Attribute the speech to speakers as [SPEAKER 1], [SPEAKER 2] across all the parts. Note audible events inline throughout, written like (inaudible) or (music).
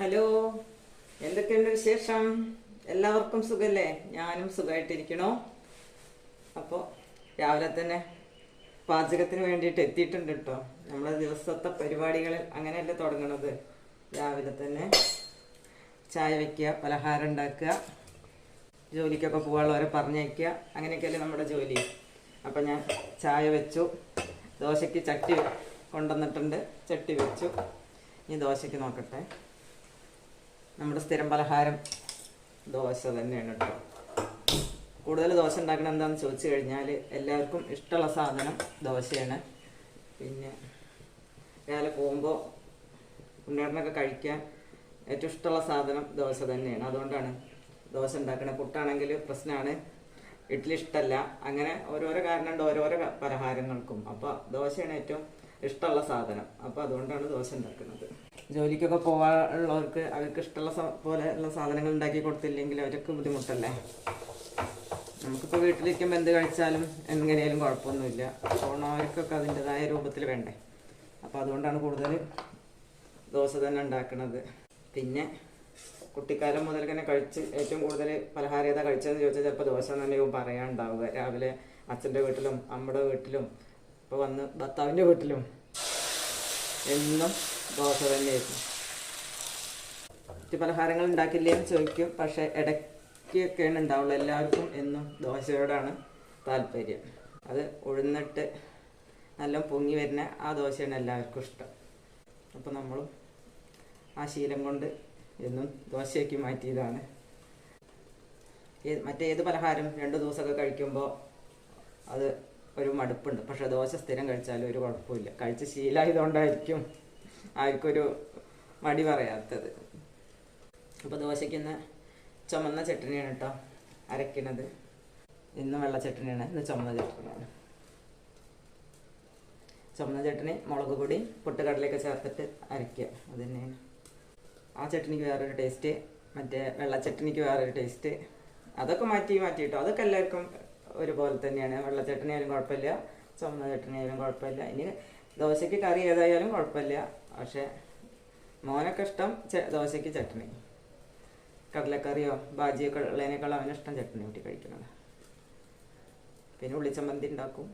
[SPEAKER 1] Hello എന്തൊക്കെയുണ്ട് വിശേഷം? എല്ലാവർക്കും സുഖല്ലേ? ഞാനും സുഖമായിട്ടിരിക്കണോ അപ്പോൾ രാവിലെ തന്നെ പാചകത്തിന് വേണ്ടിയിട്ട് എത്തിയിട്ടുണ്ട് കേട്ടോ നമ്മളെ ദിവസത്തെ പരിപാടികൾ അങ്ങനെയല്ലേ തുടങ്ങണത്. രാവിലെ തന്നെ ചായ വയ്ക്കുക പലഹാരം ഉണ്ടാക്കുക ജോലിക്കൊക്കെ പോകാനുള്ളവരെ പറഞ്ഞയക്കുക. അങ്ങനെയൊക്കെയല്ലേ നമ്മുടെ ജോലി. അപ്പം ഞാൻ ചായ വെച്ചു. ദോശയ്ക്ക് ചട്ടി കൊണ്ടുവന്നിട്ടുണ്ട്. ചട്ടി വെച്ചു. ഇനി ദോശയ്ക്ക് നോക്കട്ടെ. നമ്മുടെ സ്ഥിരം പലഹാരം ദോശ തന്നെയാണ് കേട്ടോ. കൂടുതൽ ദോശ ഉണ്ടാക്കണം എന്താണെന്ന് ചോദിച്ചു കഴിഞ്ഞാൽ എല്ലാവർക്കും ഇഷ്ടമുള്ള സാധനം ദോശയാണ്. പിന്നെ രാവിലെ പോകുമ്പോൾ ഉണ്ണേട്ടനൊക്കെ കഴിക്കാൻ ഏറ്റവും ഇഷ്ടമുള്ള സാധനം ദോശ തന്നെയാണ്. അതുകൊണ്ടാണ് ദോശ ഉണ്ടാക്കണത്. പുട്ടാണെങ്കിൽ പ്രശ്നമാണ് ഇഡ്ഡലി ഇഷ്ടമല്ല അങ്ങനെ ഓരോരോ കാരണം ഉണ്ട് ഓരോരോ പലഹാരങ്ങൾക്കും. അപ്പോൾ ദോശയാണ് ഏറ്റവും ഇഷ്ടമുള്ള സാധനം. അപ്പോൾ അതുകൊണ്ടാണ് ദോശ ഉണ്ടാക്കുന്നത്. ജോലിക്കൊക്കെ പോകാനുള്ളവർക്ക് അവർക്ക് ഇഷ്ടമുള്ള സ- ഉള്ള സാധനങ്ങൾ ഉണ്ടാക്കി കൊടുത്തില്ലെങ്കിൽ അവർക്ക് ബുദ്ധിമുട്ടല്ലേ? നമുക്കിപ്പോൾ വീട്ടിലിരിക്കുമ്പോൾ എന്ത് കഴിച്ചാലും എങ്ങനെയാലും കുഴപ്പമൊന്നുമില്ല. പോണവർക്കൊക്കെ അതിന്റെതായ രൂപത്തിൽ വേണ്ടേ? അപ്പോൾ അതുകൊണ്ടാണ് കൂടുതൽ ദോശ തന്നെ ഉണ്ടാക്കുന്നത്. പിന്നെ കുട്ടിക്കാലം മുതൽ തന്നെ കഴിച്ച് ഏറ്റവും കൂടുതൽ പലഹാരം കഴിച്ചതെന്ന് ചോദിച്ചാൽ ചിലപ്പോൾ ദോശ തന്നെയാവും പറയാനുണ്ടാവുക. രാവിലെ അച്ഛന്റെ വീട്ടിലും അമ്മയുടെ വീട്ടിലും ഇപ്പോൾ വന്ന് ഭർത്താവിന്റെ വീട്ടിലും എന്നും ദോശ തന്നെയായിരുന്നു മറ്റ് പലഹാരങ്ങൾ എന്ന് ചോദിക്കും. പക്ഷേ ഇടയ്ക്കൊക്കെയാണ് ഉണ്ടാവുള്ളൂ എല്ലാവർക്കും എന്നും ദോശയോടാണ് താല്പര്യം. അത് ഉഴുന്നിട്ട് നല്ല പൊങ്ങി വരുന്ന ആ ദോശയാണ് എല്ലാവർക്കും ഇഷ്ടം. അപ്പോൾ നമ്മളും ആ ശീലം കൊണ്ട് എന്നും ദോശയാക്കി മാറ്റിയതാണ്. മറ്റേത് പലഹാരം രണ്ട് ദിവസമൊക്കെ കഴിക്കുമ്പോൾ അത് ഒരു മടുപ്പുണ്ട്. പക്ഷേ ദോശ സ്ഥിരം കഴിച്ചാലും ഒരു കുഴപ്പമില്ല. കഴിച്ച് ശീലമായതുകൊണ്ടായിരിക്കും ആർക്കൊരു മടി പറയാത്തത്. അപ്പോൾ ദോശയ്ക്ക് ഇന്ന് ചുമന്ന ചട്ടണിയാണ് കേട്ടോ അരക്കണത് ഇന്ന് വെള്ള ചട്ടണിയാണ് ഇന്ന് ചുമന്ന ചട്ടണിയാണ് ചുമന്ന ചട്ടണി മുളക് പൊടി പൊട്ടുകടലൊക്കെ ചേർത്തിട്ട് അരയ്ക്കുക അത് തന്നെയാണ്. ആ ചട്ടണിക്ക് വേറൊരു ടേസ്റ്റ് മറ്റേ വെള്ള ചട്ടണിക്ക് വേറൊരു ടേസ്റ്റ്. അതൊക്കെ മാറ്റി മാറ്റി കിട്ടും അതൊക്കെ എല്ലാവർക്കും ഒരുപോലെ തന്നെയാണ്. വെള്ള ചട്ടണി ആയാലും കുഴപ്പമില്ല ചുമന്ന ചട്ടണി ആയാലും കുഴപ്പമില്ല. ഇനി ദോശയ്ക്ക് കറി ഏതായാലും കുഴപ്പമില്ല. പക്ഷേ മോനൊക്കെ ഇഷ്ടം ദോശയ്ക്ക് ചട്ടണി കടലക്കറിയോ ബാജിയൊക്കെ ഉള്ളതിനേക്കാൾ അവന് ഇഷ്ടം ചട്ടണി കൂട്ടി കഴിക്കുന്നത്. പിന്നെ ഉള്ളിച്ചമ്മന്തി ഉണ്ടാക്കും.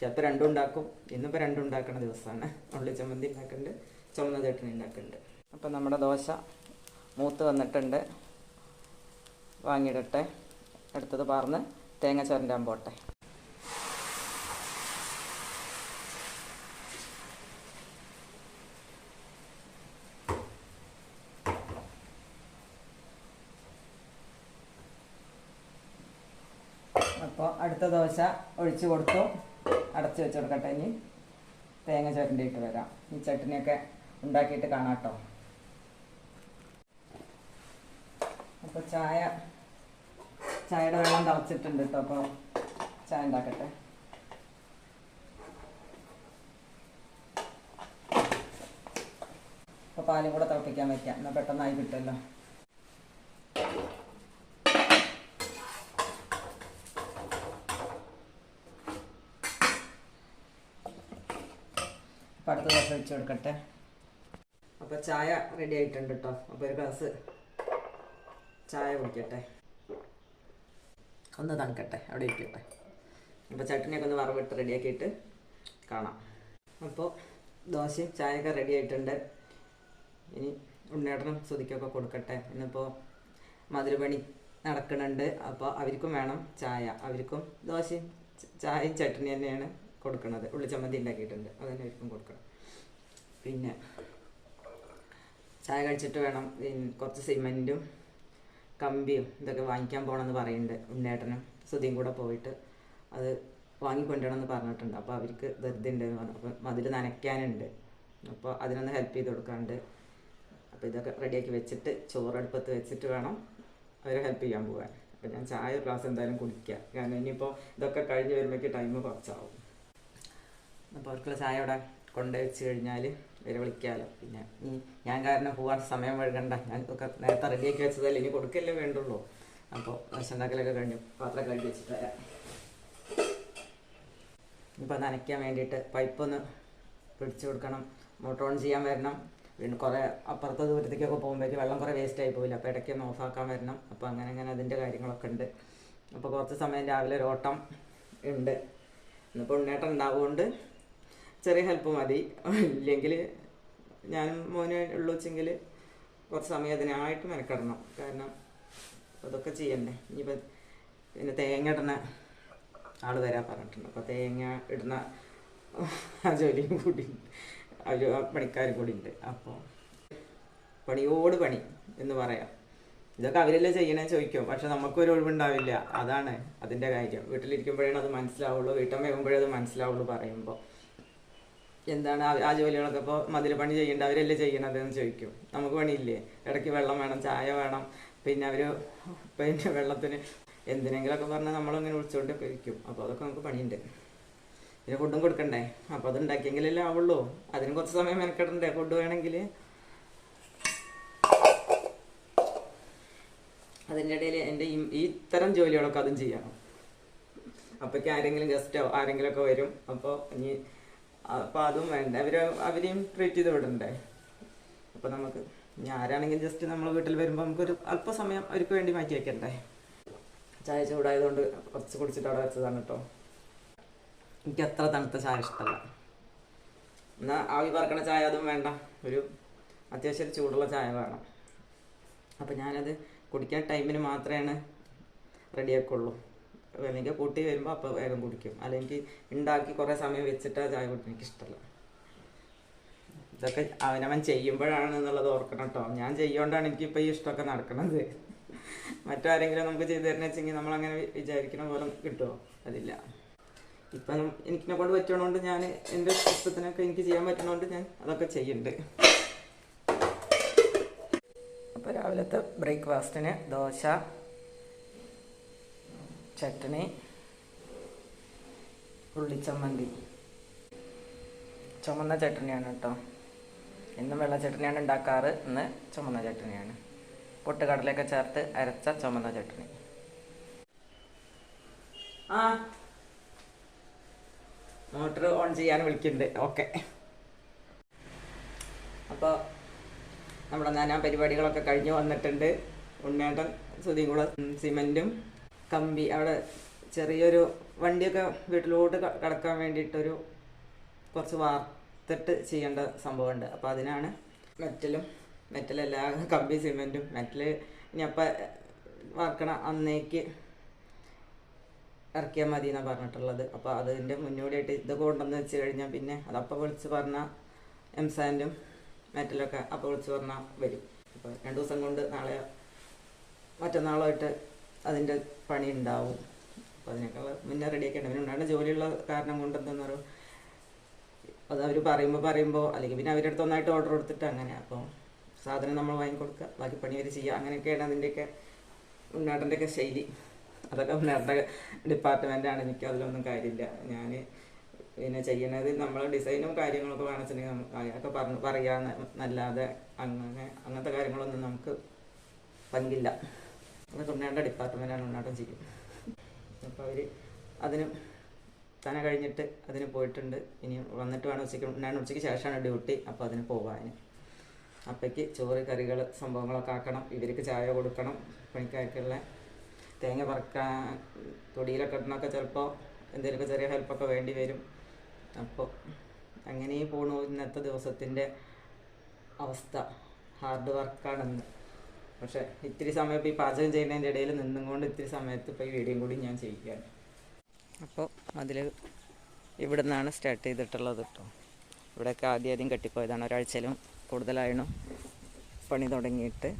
[SPEAKER 1] ചിലപ്പോൾ രണ്ടും ഉണ്ടാക്കും. ഇന്നിപ്പോൾ രണ്ടും ഉണ്ടാക്കുന്ന ദിവസമാണ്. ഉള്ളിച്ചമ്മന്തി ഉണ്ടാക്കുന്നുണ്ട് ചുമന്ന ചട്ടണി ഉണ്ടാക്കുന്നുണ്ട് അപ്പം നമ്മുടെ ദോശ മൂത്ത് വന്നിട്ടുണ്ട്. വാങ്ങിയിടട്ടെ. അടുത്തത് പാർന്ന് തേങ്ങ ചുരണ്ടാൻ പോട്ടെ. അപ്പോൾ അടുത്ത ദോശ ഒഴിച്ചു കൊടുത്തു. അടച്ചു വെച്ച് കൊടുക്കട്ടെ ഇനി. തേങ്ങ ചുരണ്ടിയിട്ട് വരാം. ഈ ചട്ടിനിയൊക്കെ ഉണ്ടാക്കിയിട്ട് കാണാം കേട്ടോ അപ്പോൾ ചായ ചായയുടെ വെള്ളം തിളച്ചിട്ടുണ്ട് കേട്ടോ അപ്പോൾ ചായ ഉണ്ടാക്കട്ടെ. അപ്പോൾ പാലും കൂടെ തിളപ്പിക്കാൻ വയ്ക്കാം എന്നാൽ പെട്ടെന്നായി കിട്ടുമല്ലോ. വെച്ച് കൊടുക്കട്ടെ. അപ്പോൾ ചായ റെഡി ആയിട്ടുണ്ട് കേട്ടോ അപ്പോൾ ഒരു ഗ്ലാസ് ചായ കുടിക്കട്ടെ. ഒന്ന് തണുക്കട്ടെ അവിടെ ഇരിക്കട്ടെ. അപ്പോൾ ചട്ടിനെയൊക്കെ ഒന്ന് വറവിട്ട് റെഡിയാക്കിയിട്ട് കാണാം. അപ്പോൾ ദോശയും ചായയൊക്കെ റെഡി ആയിട്ടുണ്ട്. ഇനി ഉണ്ണേട്ടനും സുതിക്കൊക്കെ കൊടുക്കട്ടെ. ഇന്നിപ്പോൾ മധുരപണി നടക്കുന്നുണ്ട്. അപ്പോൾ അവർക്കും വേണം ചായ. അവർക്കും ദോശയും ചായയും ചട്ടിനി തന്നെയാണ് കൊടുക്കുന്നത്. ഉള്ളിച്ചമ്മന്തി ഉണ്ടാക്കിയിട്ടുണ്ട്. അത് അവർക്കും കൊടുക്കണം. പിന്നെ ചായ കഴിച്ചിട്ട് വേണം കുറച്ച് സിമെന്റും കമ്പിയും ഇതൊക്കെ വാങ്ങിക്കാൻ പോകണമെന്ന് പറയുന്നുണ്ട് ഉണ്ണേട്ടനും സുധിയും കൂടെ പോയിട്ട്. അത് വാങ്ങിക്കൊണ്ടുവരണമെന്ന് പറഞ്ഞിട്ടുണ്ട്. അപ്പോൾ അവർക്ക് ധൃതി ഉണ്ട് അപ്പോൾ മതിൽ നനയ്ക്കാനുണ്ട്. അപ്പോൾ അതിനൊന്ന് ഹെൽപ്പ് ചെയ്ത് കൊടുക്കാണ്ട് അപ്പോൾ ഇതൊക്കെ റെഡിയാക്കി വെച്ചിട്ട് ചോറടുപ്പത്ത് വെച്ചിട്ട് വേണം അവർ ഹെൽപ്പ് ചെയ്യാൻ പോകാൻ അപ്പോൾ ഞാൻ ചായ ഒരു ഗ്ലാസ് എന്തായാലും കുടിക്കുക കാരണം ഇനിയിപ്പോൾ ഇതൊക്കെ കഴിഞ്ഞ് വരുമ്പോഴേക്ക് ടൈം കുറച്ചാവും. അപ്പോൾ അവർക്കുള്ള ചായ അവിടെ കൊണ്ടുവച്ച് വെച്ച് കഴിഞ്ഞാൽ ഇവരെ വിളിക്കാമല്ലോ പിന്നെ ഈ ഞാൻ കാരണം പോകാൻ സമയം വഴുകണ്ട ഞാൻ നേരത്തെ റെഡിയാക്കി വെച്ചതല്ലേ ഇനി കൊടുക്കല്ലേ വേണ്ടുള്ളൂ. അപ്പോൾ ഭക്ഷണക്കലൊക്കെ കഴിഞ്ഞു. പാത്രം കഴുകി വെച്ചിട്ട് വരാം. ഇപ്പം നനയ്ക്കാൻ വേണ്ടിയിട്ട് പൈപ്പൊന്ന് പിടിച്ചു കൊടുക്കണം. മോട്ടർ ഓൺ ചെയ്യാൻ വരണം. പിന്നെ കുറേ അപ്പുറത്തെ ദൂരത്തേക്കൊക്കെ പോകുമ്പോഴേക്ക് വെള്ളം കുറേ വേസ്റ്റ് ആയി പോയില്ല അപ്പോൾ ഇടയ്ക്ക് ഒന്ന് ഓഫാക്കാൻ വരണം. അപ്പോൾ അങ്ങനെ അങ്ങനെ അതിന്റെ കാര്യങ്ങളൊക്കെ ഉണ്ട്. അപ്പോൾ കുറച്ച് സമയം രാവിലെ ഒരു ഓട്ടം ഉണ്ട്. ഇന്നിപ്പോൾ ഉണ്ണേട്ടം ഉണ്ടാവുകൊണ്ട് ചെറിയ ഹെൽപ്പ് മതി. ഇല്ലെങ്കിൽ ഞാനും മോനെ ഉള്ളു വെച്ചെങ്കിൽ കുറച്ച് സമയം അതിനായിട്ട് മെനക്കിടണം. കാരണം അതൊക്കെ ചെയ്യണ്ടേ. ഇനിയിപ്പോൾ പിന്നെ തേങ്ങ ഇടുന്ന ആൾ വരാൻ പറഞ്ഞിട്ടുണ്ട്. അപ്പോൾ തേങ്ങ ഇടുന്ന ആ ജോലിയും കൂടി ആ പണിക്കാരും കൂടി ഉണ്ട്. അപ്പോൾ പണിയോട് പണി എന്ന് പറയാം. ഇതൊക്കെ അവരെല്ലാം ചെയ്യണേ ചോദിക്കും. പക്ഷെ നമുക്കൊരു ഒഴിവുണ്ടാവില്ല. അതാണ് അതിന്റെ കാര്യം. വീട്ടിലിരിക്കുമ്പോഴാണ് അത് മനസ്സിലാവുള്ളൂ. വീട്ടമ്മയാകുമ്പോഴേ അത് മനസ്സിലാവുള്ളൂ പറയുമ്പോൾ എന്താണ് ആ- ജോലികളൊക്കെ ഇപ്പോൾ മതിൽ പണി ചെയ്യേണ്ട അവരല്ലേ ചെയ്യണത് എന്ന് ചോദിക്കും. നമുക്ക് പണിയില്ലേ? ഇടയ്ക്ക് വെള്ളം വേണം ചായ വേണം പിന്നെ അവർ പിന്നെ വെള്ളത്തിന് എന്തിനെങ്കിലുമൊക്കെ പറഞ്ഞാൽ നമ്മളിങ്ങനെ വിളിച്ചുകൊണ്ടൊക്കെ ഇരിക്കും. അപ്പോൾ അതൊക്കെ നമുക്ക് പണിയുണ്ട്. പിന്നെ ഫുഡും കൊടുക്കണ്ടേ? അപ്പോൾ അത് ഉണ്ടാക്കിയെങ്കിലല്ലേ ആവുള്ളൂ. അതിന് കുറച്ച് സമയം മെനക്കെടണ്ടേ? ഫുഡ് വേണമെങ്കിൽ. അതിന്റെ ഇടയിൽ എന്റെ ഈ ഇത്തരം ജോലികളൊക്കെ അതും ചെയ്യണം. അപ്പോഴേക്കും ആരെങ്കിലും ഗസ്റ്റോ ആരെങ്കിലുമൊക്കെ വരും. അപ്പോൾ ഇനി അപ്പോൾ അതും വേണ്ട. അവർ അവരെയും ട്രീറ്റ് ചെയ്ത് വിടണ്ടേ? അപ്പോൾ നമുക്ക് ഞാനാണെങ്കിൽ ജസ്റ്റ് നമ്മൾ വീട്ടിൽ വരുമ്പോൾ നമുക്കൊരു അല്പസമയം അവർക്ക് വേണ്ടി മാറ്റി വയ്ക്കണ്ടേ ചായ ചൂടായതുകൊണ്ട് കുറച്ച് കുടിച്ചിട്ട് അവിടെ വെച്ചതാണ് കേട്ടോ. എനിക്ക് അത്ര തണുത്ത ചായ ഇഷ്ടമല്ല. എന്നാൽ ആവി പറക്കണ ചായ അതും വേണ്ട. ഒരു അത്യാവശ്യം ഒരു ചൂടുള്ള ചായ വേണം. അപ്പം ഞാനത് കുടിക്കാൻ ടൈമിന് മാത്രമേ റെഡിയാക്കുള്ളൂ അല്ലെങ്കിൽ കൂട്ടി വരുമ്പോൾ അപ്പോൾ വേഗം കുടിക്കും. അല്ലെങ്കിൽ ഉണ്ടാക്കി കുറേ സമയം വെച്ചിട്ട് ചായ കുടിക്കാൻ എനിക്കിഷ്ടമല്ല ഇതൊക്കെ അവനവൻ ചെയ്യുമ്പോഴാണ് എന്നുള്ളത് ഓർക്കണം കേട്ടോ ഞാൻ ചെയ്യുകൊണ്ടാണ് എനിക്കിപ്പോൾ ഈ ഇഷ്ടമൊക്കെ നടക്കണത്. മറ്റാരെങ്കിലും നമുക്ക് ചെയ്തു തരുന്ന വെച്ചെങ്കിൽ നമ്മളങ്ങനെ വിചാരിക്കണ പോലെ കിട്ടുമോ അതില്ല. ഇപ്പം എനിക്കിനെ കൊണ്ട് പറ്റണോണ്ട് ഞാൻ എന്റെ ഇഷ്ടത്തിനൊക്കെ എനിക്ക് ചെയ്യാൻ പറ്റണോണ്ട് ഞാൻ അതൊക്കെ ചെയ്യുന്നുണ്ട് അപ്പോൾ രാവിലത്തെ ബ്രേക്ക്ഫാസ്റ്റിന് ദോശ ചട്നി ഉള്ളിച്ചമ്മന്തി. ചുമന്ന ചട്ടണിയാണ് കേട്ടോ. എന്നും വെള്ള ചട്ടണിയാണ് ഉണ്ടാക്കാറ്. ഇന്ന് ചുമന്ന ചട്ടണിയാണ്. പൊട്ടുകടലൊക്കെ ചേർത്ത് അരച്ച ചുമന്ന ചട്ടണി. ആ. മോട്ടർ ഓൺ ചെയ്യാൻ വിളിക്കുന്നുണ്ട്. ഓക്കെ. അപ്പോൾ നമ്മുടെ നാനാ പരിപാടികളൊക്കെ കഴിഞ്ഞ് വന്നിട്ടുണ്ട്. ഉണ്ണേട്ടൻ സുതികുളം സിമെന്റും കമ്പി അവിടെ ചെറിയൊരു വണ്ടിയൊക്കെ വീട്ടിലോട്ട് കടക്കാൻ വേണ്ടിയിട്ടൊരു കുറച്ച് വാർത്തിട്ട് ചെയ്യേണ്ട സംഭവമുണ്ട്. അപ്പോൾ അതിനാണ് മെറ്റലും മെറ്റലല്ല (laughs) കമ്പി സിമെന്റും മെറ്റൽ ഇനി അപ്പം വാർക്കണ അന്നേക്ക് ഇറക്കിയാൽ മതി എന്നാണ് പറഞ്ഞിട്ടുള്ളത്. അപ്പോൾ അതിന്റെ മുന്നോടിയായിട്ട് ഇത് കൊണ്ടുവന്ന് വെച്ച് കഴിഞ്ഞാൽ പിന്നെ അതപ്പോൾ വിളിച്ച് പറഞ്ഞാൽ എം സാൻഡും മെറ്റലൊക്കെ അപ്പോൾ വിളിച്ച് പറഞ്ഞാൽ വരും. അപ്പോൾ രണ്ട് ദിവസം കൊണ്ട് നാളെ മറ്റന്നാളായിട്ട് അതിന്റെ പണി ഉണ്ടാവും അപ്പോൾ അതിനൊക്കെ മുന്നേ റെഡിയാക്കേണ്ട പിന്നെ ഉണ്ടാകുന്ന ജോലിയുള്ള കാരണം കൊണ്ട് എന്താണെന്ന് പറയുക അത് അവർ പറയുമ്പോൾ പറയുമ്പോൾ അല്ലെങ്കിൽ പിന്നെ അവരുടെ അടുത്ത് ഒന്നായിട്ട് ഓർഡർ കൊടുത്തിട്ട് അങ്ങനെ. അപ്പോൾ സാധനം നമ്മൾ വാങ്ങിക്കൊടുക്കുക. ബാക്കി പണി അവർ ചെയ്യുക. അങ്ങനെയൊക്കെയാണ് അതിന്റെയൊക്കെ ഉണ്ണാട്ടന്റെയൊക്കെ ശൈലി. അതൊക്കെ ഉണ്ണാട്ട ഡിപ്പാർട്ട്മെന്റാണ് എനിക്ക് അതിലൊന്നും കാര്യമില്ല. ഞാൻ പിന്നെ ചെയ്യണത് നമ്മൾ ഡിസൈനും കാര്യങ്ങളൊക്കെ വേണമെന്നുണ്ടെങ്കിൽ നമുക്ക് അതൊക്കെ പറഞ്ഞ് പറയാന്നല്ലാതെ അങ്ങനെ അങ്ങനത്തെ കാര്യങ്ങളൊന്നും നമുക്ക് പങ്കില്ല. അതൊക്കെ ഉണ്ണാട്ട ഡിപ്പാർട്ട്മെന്റാണ് ഉണ്ണാട്ടം ചെയ്യും. അപ്പോൾ അവർ അതിന് തന കഴിഞ്ഞിട്ട് അതിന് പോയിട്ടുണ്ട്. ഇനി വന്നിട്ട് വേണം ഉച്ചയ്ക്ക് ഞാൻ ഉച്ചയ്ക്ക് ശേഷമാണ് ഡ്യൂട്ടി. അപ്പോൾ അതിന് പോകാൻ അപ്പയ്ക്ക് ചോറ് കറികൾ സംഭവങ്ങളൊക്കെ ആക്കണം. ഇവർക്ക് ചായ കൊടുക്കണം. പണിക്കാർക്കുള്ള തേങ്ങ പറക്കാൻ തൊടിയിലൊക്കെ ഇടണമൊക്കെ ചിലപ്പോൾ എന്തെങ്കിലുമൊക്കെ ചെറിയ ഹെൽപ്പൊക്കെ വേണ്ടി വരും. അപ്പോൾ അങ്ങനെ പോണു ഇന്നത്തെ ദിവസത്തിന്റെ അവസ്ഥ. ഹാർഡ് വർക്കാണെന്ന്. പക്ഷേ ഇത്തിരി സമയം ഇപ്പോൾ ഈ പാചകം ചെയ്യുന്നതിന്റെ ഇടയിൽ നിന്നും കൊണ്ട് ഇത്തിരി സമയത്ത് ഇപ്പോൾ ഈ വീഡിയോ കൂടി ഞാൻ ചെയ്യിക്കുകയാണ് അപ്പോൾ അതിൽ ഇവിടെ നിന്നാണ് സ്റ്റാർട്ട് ചെയ്തിട്ടുള്ളത് കേട്ടോ. ഇവിടെയൊക്കെ ആദ്യം ആദ്യം കെട്ടിപ്പോയതാണ്. ഒരാഴ്ചയിലും കൂടുതലായിരുന്നു പണി തുടങ്ങിയിട്ട്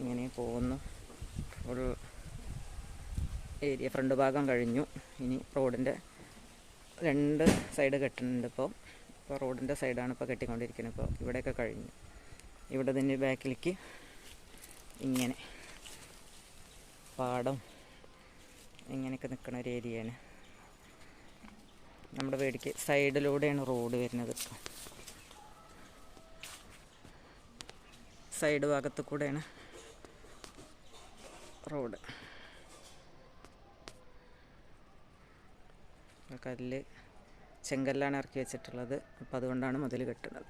[SPEAKER 1] ഇങ്ങനെ പോകുന്നു. ഒരു ഏരിയ ഫ്രണ്ട് ഭാഗം കഴിഞ്ഞു. ഇനി റോഡിന്റെ രണ്ട് സൈഡ് കെട്ടുന്നുണ്ട് ഇപ്പോൾ ഇപ്പോൾ റോഡിന്റെ സൈഡാണ് ഇപ്പോൾ കെട്ടിക്കൊണ്ടിരിക്കുന്നത്. ഇപ്പോൾ ഇവിടെയൊക്കെ കഴിഞ്ഞു. ഇവിടെ തന്നെ ബാക്കിലേക്ക് ഇങ്ങനെ പാടം ഇങ്ങനെയൊക്കെ നിൽക്കുന്ന ഒരു ഏരിയയാണ്. നമ്മുടെ വീടിക്ക് സൈഡിലൂടെയാണ് റോഡ് വരുന്നത്. സൈഡ് ഭാഗത്ത് കൂടെയാണ് റോഡ്. കല്ല് ചെങ്കല്ലാണ് ഇറക്കി വെച്ചിട്ടുള്ളത്. അപ്പോൾ അതുകൊണ്ടാണ് മുതൽ കെട്ടുന്നത്.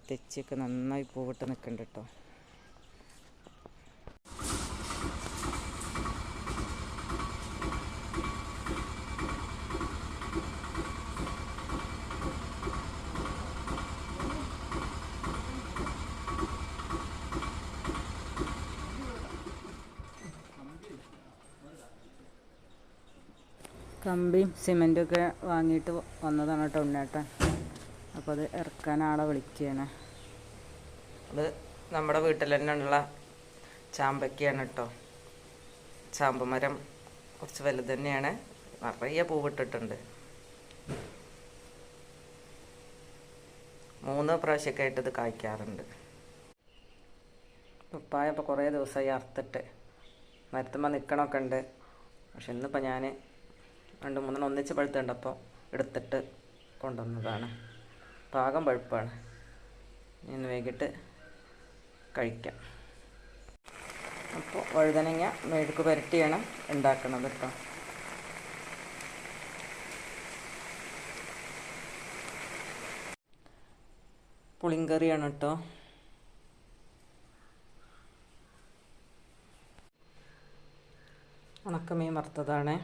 [SPEAKER 1] തെച്ചിയൊക്കെ നന്നായി പൂവിട്ട് നിൽക്കുന്നുണ്ട് കേട്ടോ കമ്പിയും ഒക്കെ വാങ്ങിയിട്ട് വന്നതാണ് കേട്ടോ ഉണ്ണേട്ടൻ അപ്പോൾ അത് ഇറക്കാൻ ആളെ വിളിക്കുകയാണ് അത് നമ്മുടെ വീട്ടിൽ തന്നെ ഉള്ള ചാമ്പയ്ക്കാണ് കേട്ടോ ചാമ്പമരം കുറച്ച് വലുത് തന്നെയാണ്. നിറയെ പൂവിട്ടിട്ടുണ്ട് മൂന്ന് പ്രാവശ്യമൊക്കെ ആയിട്ട് ഇത് കായ്ക്കാറുണ്ട്. പപ്പായ ഇപ്പോൾ കുറേ ദിവസമായി അറുത്തിട്ട്. മരത്തുമ്പോൾ നിൽക്കണമൊക്കെ ഉണ്ട്. പക്ഷെ ഇന്നിപ്പോൾ ഞാൻ രണ്ട് മൂന്നെണ്ണം ഒന്നിച്ച് പഴുത്തുണ്ടപ്പോൾ എടുത്തിട്ട് കൊണ്ടുവന്നതാണ്. പാകം പഴുപ്പാണ്. ഇന്ന് വൈകിട്ട് കഴിക്കാം. അപ്പോൾ വഴുതനങ്ങ മെഴുക്ക് വേണം ഉണ്ടാക്കുന്നത് കേട്ടോ. പുളിങ്കറിയാണ് കേട്ടോ. ഉണക്കമീൻ വറുത്തതാണ്.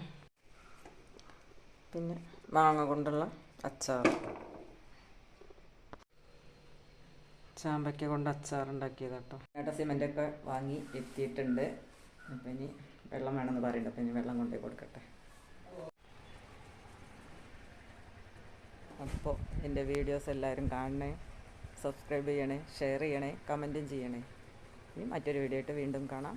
[SPEAKER 1] പിന്നെ മാങ്ങ കൊണ്ടുള്ള അച്ചാർ ചാമ്പയ്ക്ക കൊണ്ട് കേട്ടോ സിമെന്റ് സിമെന്റൊക്കെ വാങ്ങി എത്തിയിട്ടുണ്ട്. അപ്പം ഇനി വെള്ളം വേണമെന്ന് പറയുന്നുണ്ട്. അപ്പം ഇനി വെള്ളം കൊണ്ടേ കൊടുക്കട്ടെ. അപ്പോൾ എന്റെ വീഡിയോസ് എല്ലാവരും കാണണേ സബ്സ്ക്രൈബ് ചെയ്യണേ ഷെയർ ചെയ്യണേ കമന്റും ചെയ്യണേ. ഇനി മറ്റൊരു വീഡിയോ ആയിട്ട് വീണ്ടും കാണാം.